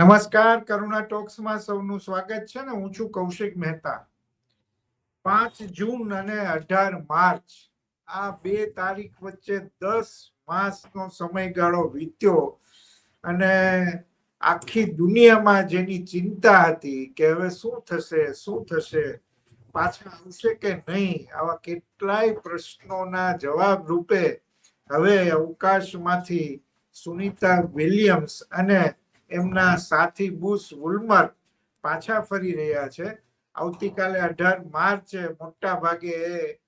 નમસ્કાર, કરુણા ટોક્સમાં સૌનું સ્વાગત છે ને. હું છું કૌશિક મહેતા. પાંચ જૂન અને અઢાર માર્ચ, આ બે તારીખ વચ્ચે દસ માસનો સમયગાળો વીત્યો અને આખી દુનિયામાં જેની ચિંતા હતી કે હવે શું થશે શું થશે, પાછા આવશે કે નહીં, આવા કેટલાય પ્રશ્નોના જવાબ રૂપે હવે અવકાશમાંથી સુનિતા વિલિયમ્સ અને એમના સાથી બુશ વુલમર પાછા ફરી રહ્યા છે. આવતીકાલે અઢાર માર્ચે મોટા ભાગે એ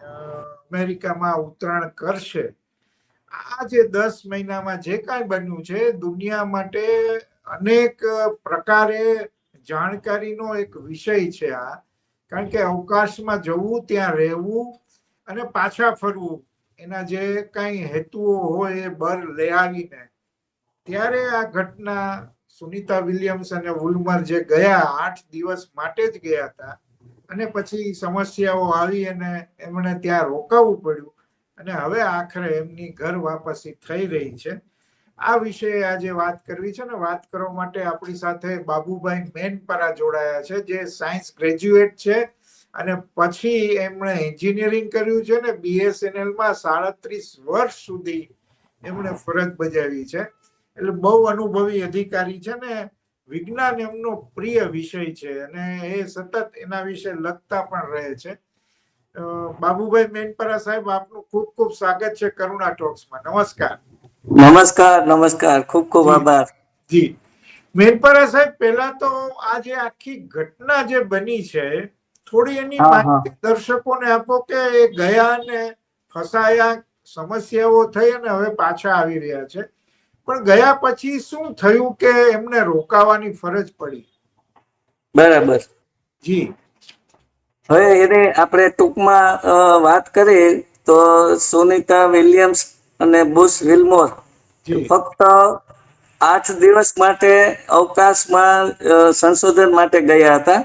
અમેરિકામાં ઉતરાણ કરશે. આ જે દસ મહિનામાં જે કાંઈ બન્યું છે, દુનિયા માટે અનેક પ્રકારે જાણકારીનો એક વિષય છે આ. કારણ કે અવકાશમાં જવું, ત્યાં રહેવું અને પાછા ફરવું, એના જે કાંઈ હેતુઓ હોય એ બર લઈ આવીને ત્યારે આ ઘટના સુનિતા વિલિયમ્સ અને વુલમર જે ગયા આઠ દિવસ માટે જ ગયા હતા અને પછી સમસ્યાઓ આવી અને એમણે ત્યાં રોકાવું પડ્યું અને હવે આખરે એમની ઘર વાપસી થઈ રહી છે. આ વિશે આજે વાત કરવી છે ને વાત કરવા માટે આપણી સાથે બાબુભાઈ મેનપરા જોડાયા છે, જે સાયન્સ ગ્રેજ્યુએટ છે અને પછી એમણે એન્જિનિયરિંગ કર્યું છે ને બીએસએનએલમાં સાડત્રીસ વર્ષ સુધી એમણે ફરજ બજાવી છે. એટલે બહુ અનુભવી અધિકારી છે ને વિજ્ઞાન એમનો પ્રિય વિષય છે અને એ સતત એના વિશે લખતા પણ રહે છે. બાબુભાઈ મેનપરા સાહેબ આપનું ખૂબ ખૂબ સ્વાગત છે કરુણા ટોક્સમાં. નમસ્કાર. નમસ્કાર નમસ્કાર. ખૂબ ખૂબ આભાર. જી. મેનપરા સાહેબ પહેલા તો આ જે આખી ઘટના જે બની છે થોડી એની. માહિતી દર્શકોને આપો કે એ ગયા ને ફસાયા સમસ્યાઓ થઈ અને હવે પાછા આવી રહ્યા છે. પણ ગયા પછી શું થયું કે એમને રોકાવાની ફરજ પડી? બરાબર. જી. હવે એને આપણે ટૂંકમાં વાત કરીએ તો સુનિતા વિલિયમ્સ અને બુશ વિલ્મોર ફક્ત આઠ દિવસ માટે અવકાશમાં સંશોધન માટે ગયા હતા.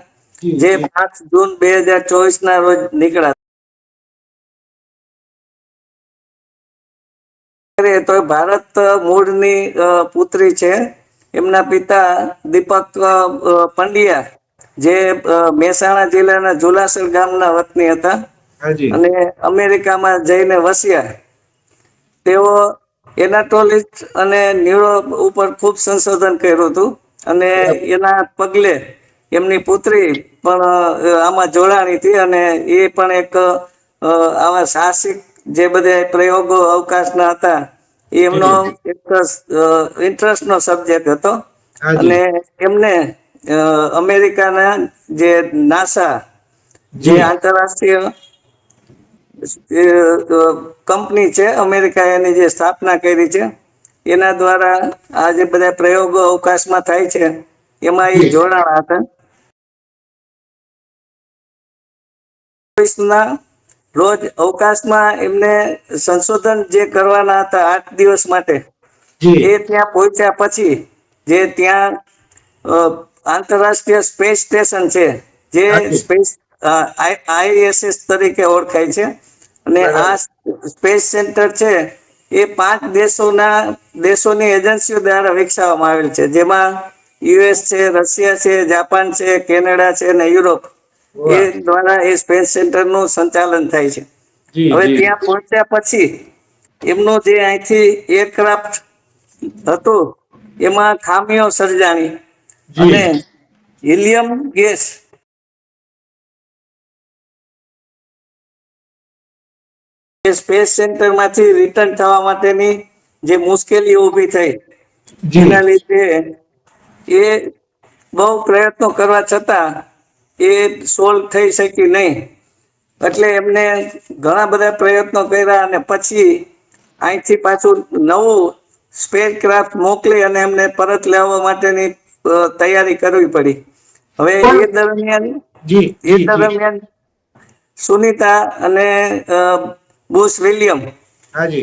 જે. પાંચ જૂન બે હજાર ચોવીસ ના રોજ નીકળ્યા કરીએ તો ભારત મૂળની પુત્રી છે. એમના પિતા દીપક પંડ્યા જે મહેસાણા જિલ્લાના જુલાસર ગામના વતની હતા. અને અમેરિકામાં જઈને વસ્યા. તેઓ એનાટોલિસ્ટ અને ન્યુરો ઉપર ખૂબ સંશોધન કર્યું હતું. અને એના પગલે એમની પુત્રી પણ આમાં જોડાણી હતી અને એ પણ એક આવા સાહસિક જે બધે પ્રયોગો અવકાશના હતા એમનો ઇન્ટરેસ્ટ નો સબ્જેક્ટ હતો. અને એમને અમેરિકાના જે નાસા જે આંતરરાષ્ટ્રીય કંપની છે અમેરિકા એની જે સ્થાપના કરી છે એના દ્વારા આ જે બધા પ્રયોગો અવકાશમાં થાય છે એમાં એ. જોડાણા હતા. ના રોજ અવકાશમાં એમને સંશોધન જે કરવાના હતા આઠ દિવસ માટે એ ત્યાં પહોંચ્યા પછી જે ત્યાં આંતરરાષ્ટ્રીય સ્પેસ સ્ટેશન છે જે સ્પેસ આઈએસએસ તરીકે ઓળખાય છે. અને આ સ્પેસ સેન્ટર છે એ પાંચ દેશોના દેશોની એજન્સીઓ દ્વારા વિકસાવવામાં આવેલ છે. જેમાં યુએસ છે રશિયા છે જાપાન છે કેનેડા છે અને યુરોપ. એ દ્વારા એ સ્પેસ સેન્ટરનું સંચાલન થાય છે. હવે ત્યાં પહોંચ્યા પછી એમનો જે અહીંથી એરક્રાફ્ટ હતો એમાં ખામીઓ સર્જાણી. અને હિલિયમ ગેસ સ્પેસ સેન્ટરમાંથી રિટર્ન થવા માટેની જે મુશ્કેલી ઊભી થઈ જેના લીધે એ બહુ પ્રયત્નો કરવા છતાં એ સોલ્વ થઈ શકી નહીં. એટલે એમને ઘણા બધા પ્રયત્નો કર્યા અને પછી અહીંથી પાછું નવું સ્પેસ ક્રાફ્ટ મોકલી અને એમને પરત લેવા માટેની તૈયારી કરવી પડી. હવે એ દરમિયાન એ દરમિયાન સુનિતા અને બુશ વિલિયમ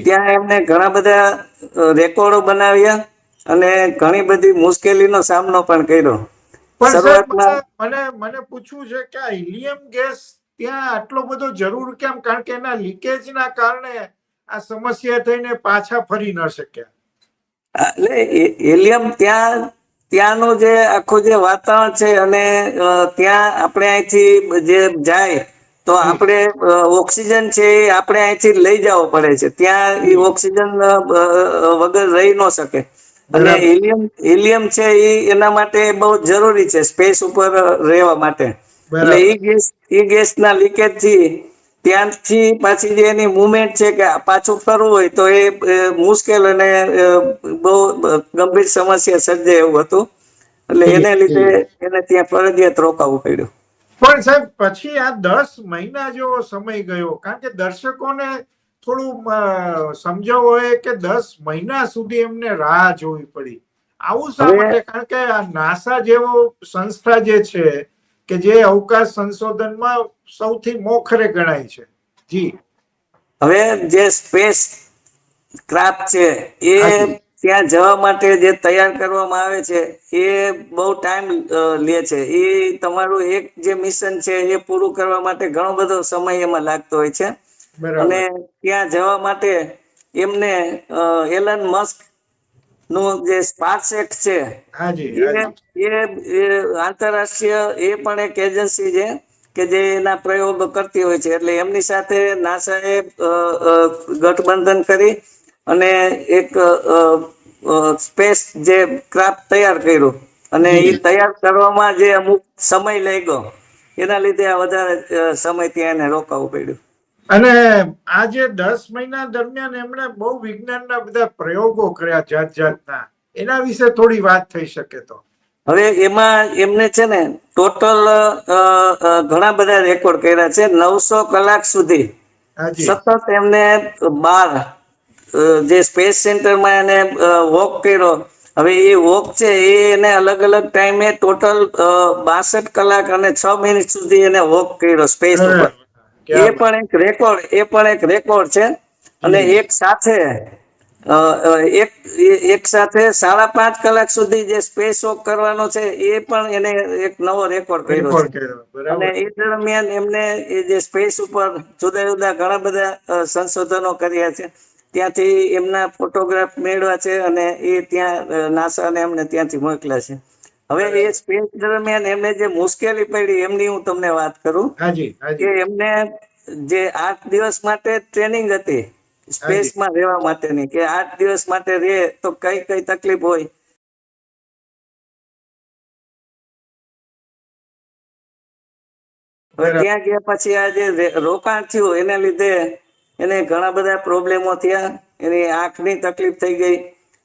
ત્યાં એમને ઘણા બધા રેકોર્ડો બનાવ્યા અને ઘણી બધી મુશ્કેલીનો સામનો પણ કર્યો. પણ મને મને પૂછવું છે કે આ હિલિયમ ગેસ ત્યાં આટલો બધો જરૂર કેમ? કારણ કે એના લીકેજના કારણે આ સમસ્યા થઈને પાછા ફરી ન શક્યા. એટલે હિલિયમ ત્યાં ત્યાંનો જે આખો જે વાતાવરણ છે અને ત્યાં આપણે અહીંથી જે જાય તો આપણે ઓક્સિજન છે એ આપણે અહીંથી લઈ જવો પડે છે. ત્યાં એ ઓક્સિજન વગર રહી ન શકે. અને હિલિયમ હિલિયમ છે એ એના માટે બહુ જરૂરી છે સ્પેસ ઉપર રહેવા માટે. એટલે એ ગેસ એ ગેસના લીકેજથી ત્યાંથી પાછી જે એની મુવમેન્ટ છે કે પાછું ફરવું હોય તો એ મુશ્કેલ અને બહુ ગંભીર સમસ્યા સર્જાય એવું હતું. એટલે એને લીધે એને ત્યાં ફરજિયાત રોકાવું પડ્યું. પણ સાહેબ પછી આ દસ મહિના જેવો સમય ગયો કારણ કે દર્શકોને થોડું સમજાવો હોય કે દસ મહિના સુધી એમને રાહ જોવી પડી. આવું શા માટે? કારણ કે આ નાસા જેવો સંસ્થા જે છે કે જે અવકાશ સંશોધનમાં સૌથી મોખરે ગણાય છે. જી. હવે જે સ્પેસ ક્રાફ્ટ છે એ ત્યાં જવા માટે જે તૈયાર કરવામાં આવે છે એ બહુ ટાઈમ લે છે. એ તમારું એક જે મિશન છે એ પૂરું કરવા માટે ઘણો બધો સમય એમાં લાગતો હોય છે. અને ત્યાં જવા માટે એમને એલન મસ્કનું જે સ્પાર્સ એક્ટ છે એ આંતરરાષ્ટ્રીય એ પણ એક એજન્સી છે કે જે એના પ્રયોગો કરતી હોય છે. એટલે એમની સાથે નાસાએ ગઠબંધન કરી અને એક સ્પેસ જે ક્રાફ્ટ તૈયાર કર્યું. અને એ તૈયાર કરવામાં જે અમુક સમય લાગ્યો એના લીધે આ વધારે સમય ત્યાં એને રોકાવું પડ્યું. અને આ જે દસ મહિના દરમિયાન એમણે બહુ વિજ્ઞાનના બધા પ્રયોગો કર્યા જાત જાતના. એના વિશે થોડી વાત થઈ શકે તો. હવે એમાં એમને છે ને ટોટલ ઘણા બધા રેકોર્ડ કર્યા છે. નવસો કલાક સુધી. સતત એમને બાર જે સ્પેસ સેન્ટરમાં એને વોક કર્યો. હવે એ વોક છે એ એને અલગ અલગ ટાઈમે ટોટલ બાસઠ કલાક અને છ મિનિટ સુધી એને વોક કર્યો સ્પેસ ઉપર. એ પણ એક રેકોર્ડ એ પણ એક રેકોર્ડ છે. અને એક સાથે એક એક સાથે સાડા પાંચ કલાક સુધી જે સ્પેસ વોક કરવાનો છે એ પણ એને એક નવો રેકોર્ડ કર્યો છે. અને એ દરમિયાન એમને એ જે સ્પેસ ઉપર જુદા જુદા ઘણા બધા સંશોધનો કર્યા છે. ત્યાંથી એમના ફોટોગ્રાફ મેળવ્યા છે અને એ ત્યાં નાસાને એમને ત્યાંથી મોકલ્યા છે. હવે એ સ્પેસ દરમિયાન એમને જે મુશ્કેલી પડી એમની હું તમને વાત કરું કે એમને જે આઠ દિવસ માટે ટ્રેનિંગ હતી સ્પેસમાં રહેવા માટેની કે આઠ દિવસ માટે રહે તો કઈ કઈ તકલીફ હોય? હવે ત્યાં ગયા પછી આ જે રોકાણ થયું એના લીધે એને ઘણા બધા પ્રોબ્લેમો થયા એની આંખની તકલીફ થઈ ગઈ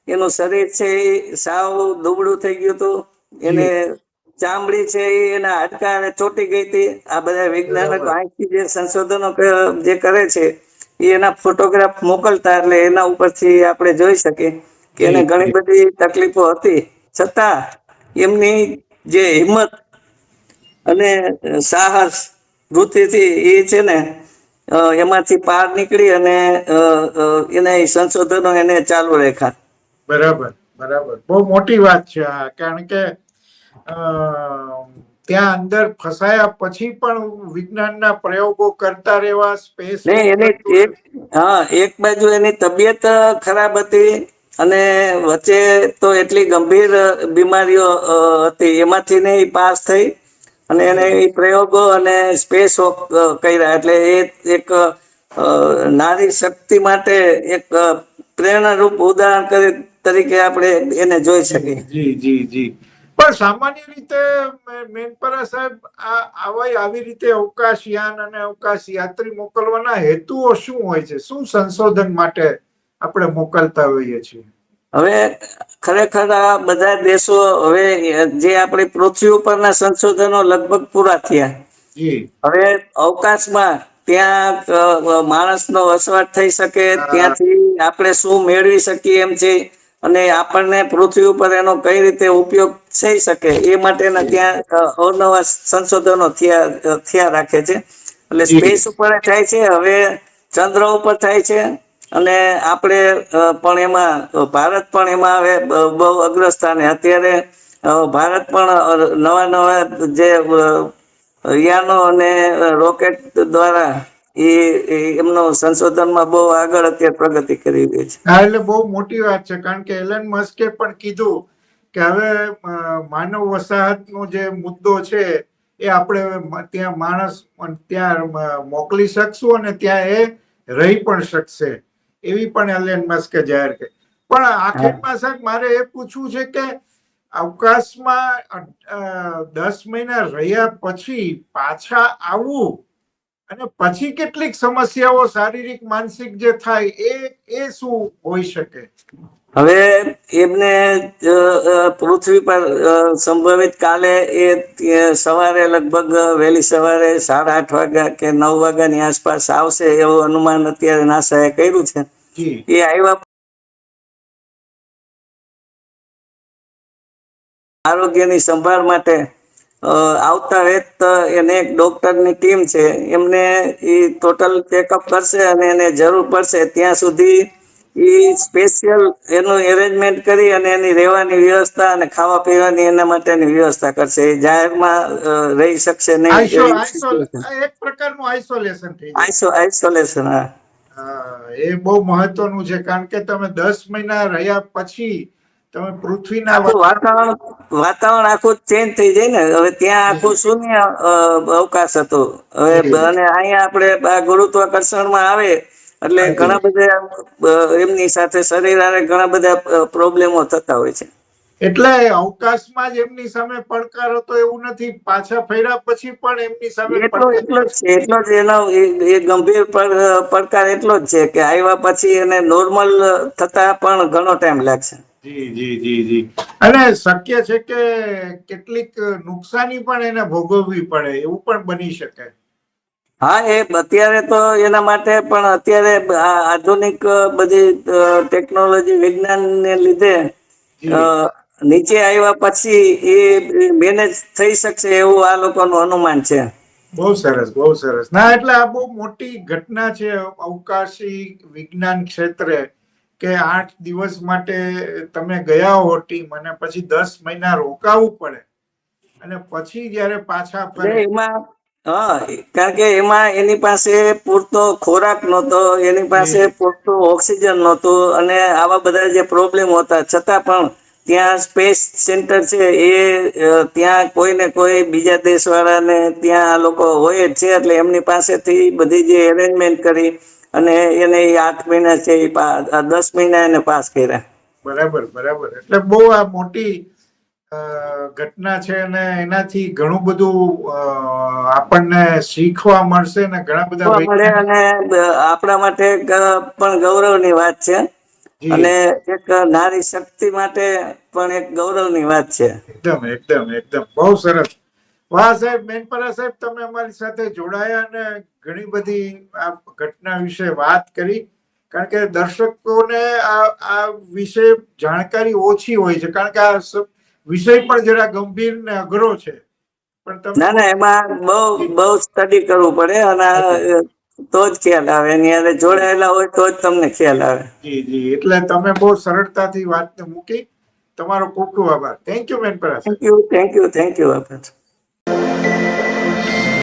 એનું શરીર છે એ સાવ દુબળું થઈ ગયું હતું. એને ચામડી છે એના હાડકા ચોટી ગઈ હતી. આ બધા વૈજ્ઞાનિકો બરાબર. જે સંશોધનો જે કરે છે એના ફોટોગ્રાફ મોકલતા એટલે એના ઉપરથી આપણે જોઈ શકીએ કે એને ઘણી બધી તકલીફો હતી. છતાં એમની જે હિંમત અને સાહસ વૃત્તિથી એ છે ને એમાંથી પાર નીકળી અને એના સંશોધનો એને ચાલુ રાખ્યા. બરાબર બરાબર. બહુ મોટી વાત છે કારણ કે ત્યાં અંદર ફસાયા પછી પણ વિજ્ઞાનના પ્રયોગો કરતા રહેવા સ્પેસ એની એક હા એક બાજુ એની તબિયત ખરાબ હતી અને વચ્ચે તો એટલી ગંભીર બીમારીઓ હતી. એમાંથી ને પાસ થઈ અને એને એ પ્રયોગો અને સ્પેસ વોક કર્યા. એટલે એ એક નારી શક્તિ માટે એક પ્રેરણારૂપ ઉદાહરણ તરીકે આપણે એને જોઈ શકીએ. જી જી જી. પણ સામાન્ય રીતે મેનપરા સાહેબ આવા આવી રીતે અવકાશયાન અને અવકાશ યાત્રી મોકલવાના હેતુઓ શું હોય છે? શું સંશોધન માટે આપણે મોકલતા હોઈએ છીએ? હવે ખરેખર આ બધા દેશો હવે જે આપણે પૃથ્વી ઉપરના સંશોધનો લગભગ પૂરા થયા. હવે અવકાશમાં ત્યાં માણસનો વસવાટ થઈ શકે ત્યાંથી આપણે શું મેળવી શકીએ એમ છે? અને આપણને પૃથ્વી ઉપર એનો કઈ રીતે ઉપયોગ થઈ શકે એ માટેના ત્યાં અવનવા સંશોધનો થયા થયા રાખે છે. એટલે સ્પેસ ઉપર થાય છે હવે ચંદ્ર ઉપર થાય છે અને આપણે પણ એમાં ભારત પણ એમાં હવે બહુ અગ્રસ્થાને અત્યારે ભારત પણ નવા નવા જે યાનો અને રોકેટ દ્વારા એ એમનો સંશોધનમાં બહુ આગળ અત્યારે પ્રગતિ કરી રહી છે. હા, એટલે બહુ મોટી વાત છે, કારણ કે એલન મસ્કે પણ કીધું કે હવે માનવ વસાહતનો જે મુદ્દો છે, એ આપણે ત્યાં માણસ ત્યાં મોકલી શકશું અને ત્યાં એ રહી પણ શકશે. એવી પણ એલેન મસ્કે જાહેર કરી. પણ આખિરમાં સાહેબ, મારે એ પૂછવું છે કે અવકાશમાં દસ મહિના રહ્યા પછી પાછા આવવું અને પછી કેટલીક સમસ્યાઓ શારીરિક માનસિક જે થાય એ એ શું હોઈ શકે? હવે એમને પૃથ્વી પર સંભવિત કાલે એ સવારે લગભગ વહેલી સવારે સાડા આઠ વાગ્યા કે નવ વાગ્યાની આસપાસ આવશે એવું અનુમાન અત્યારે નાસાએ કર્યું છે. એ આવ્યા આરોગ્યની સંભાળ માટે આવતા વેત એને એક ડોક્ટરની ટીમ છે. એમને એ ટોટલ ચેકઅપ કરશે અને એને જરૂર પડશે. ત્યાં સુધી એ સ્પેશિયલ એનું એરેન્જમેન્ટ કરી અને એની રહેવાની વ્યવસ્થા અને ખાવા પીવાની એના માટેની વ્યવસ્થા કરશે. એ જાહેરમાં રહી શકશે નહીં એક પ્રકારનું આઈસોલેશન આઈસો આઈસોલેશન હા. હા, એ બહુ મહત્વનું છે. કારણ કે તમે દસ મહિના રહ્યા પછી તમે પૃથ્વીના વાતાવરણ વાતાવરણ આખું ચેન્જ થઈ જાય ને. હવે ત્યાં આખું શૂન્ય અવકાશ હતો. હવે. અને અહીંયા આપણે આ ગુરુત્વાકર્ષણમાં આવે એટલે ઘણા બધા એમની સાથે શરીર ઘણા બધા પ્રોબ્લેમો થતા હોય છે. એટલે અવકાશમાં જ એમની સામે પડકાર હતો એવું નથી. પાછા ફેર્યા પછી પણ એમની સામે એટલો એટલો જ છે એટલો જ એનો એ- ગંભીર પડ- પડકાર એટલો જ છે કે આવ્યા પછી એને નોર્મલ થતા પણ ઘણો ટાઈમ લાગશે. જી જી જી જી. અને શક્ય છે કે કેટલીક નુકસાની પણ એને ભોગવવી પડે એવું પણ બની શકે. હા એ અત્યારે તો એના માટે પણ અત્યારે આધુનિક બધી ટેકનોલોજી વિજ્ઞાનને લીધે નીચે આવ્યા પછી એ મેનેજ થઈ શકશે એવું આ લોકોનું અનુમાન છે. બહુ સરસ બહુ સરસ. ના એટલે આ બહુ મોટી ઘટના છે અવકાશી વિજ્ઞાન ક્ષેત્રે. કે આઠ દિવસ માટે તમે ગયા હો ટીમ અને પછી દસ મહિના રોકાવું પડે. અને પછી જયારે પાછા એમાં હા કારણ કે એમાં એની પાસે પૂરતો ખોરાક નહોતો એની પાસે પૂરતો ઓક્સિજન નહોતું અને આવા બધા જે પ્રોબ્લેમ હતા છતાં પણ ત્યાં સ્પેસ સેન્ટર છે એ ત્યાં કોઈ ને કોઈ બીજા દેશવાળાને ત્યાં આ લોકો હોય જ છે એટલે એમની પાસેથી બધી જે એરેન્જમેન્ટ કરી અને એને એ આઠ મહિના છે એ દસ મહિના એને પાસ કર્યા. બરાબર બરાબર. એટલે બહુ આ મોટી ઘટના છે અને એનાથી ઘણું બધું આપણને શીખવા મળશે અને ઘણા બધા મળે અને આપણા માટે પણ ગૌરવની વાત છે. અને એક નારી શક્તિ માટે પણ એક ગૌરવની વાત છે. એકદમ એકદમ એકદમ. બહુ સરસ. વાહ સાહેબ મેનપરા સાહેબ તમે અમારી સાથે જોડાયા અને ઘણી બધી આ ઘટના વિશે વાત કરી. કારણ કે દર્શકોને આ આ વિશે જાણકારી ઓછી હોય છે. કારણ કે આ વિષય પણ જરા ગંભીર ને અઘરો છે. પણ તમે ના ના એમાં બહુ બહુ સ્ટડી કરવું પડે અને તો જ ખ્યાલ આવે. એની અંદર જોડાયેલા હોય તો જ તમને ખ્યાલ આવે. જી જી. એટલે તમે બહુ સરળતાથી વાતને મૂકી. તમારો ખૂબ ખૂબ આભાર. Thank you Menpara thank you thank you thank you આભાર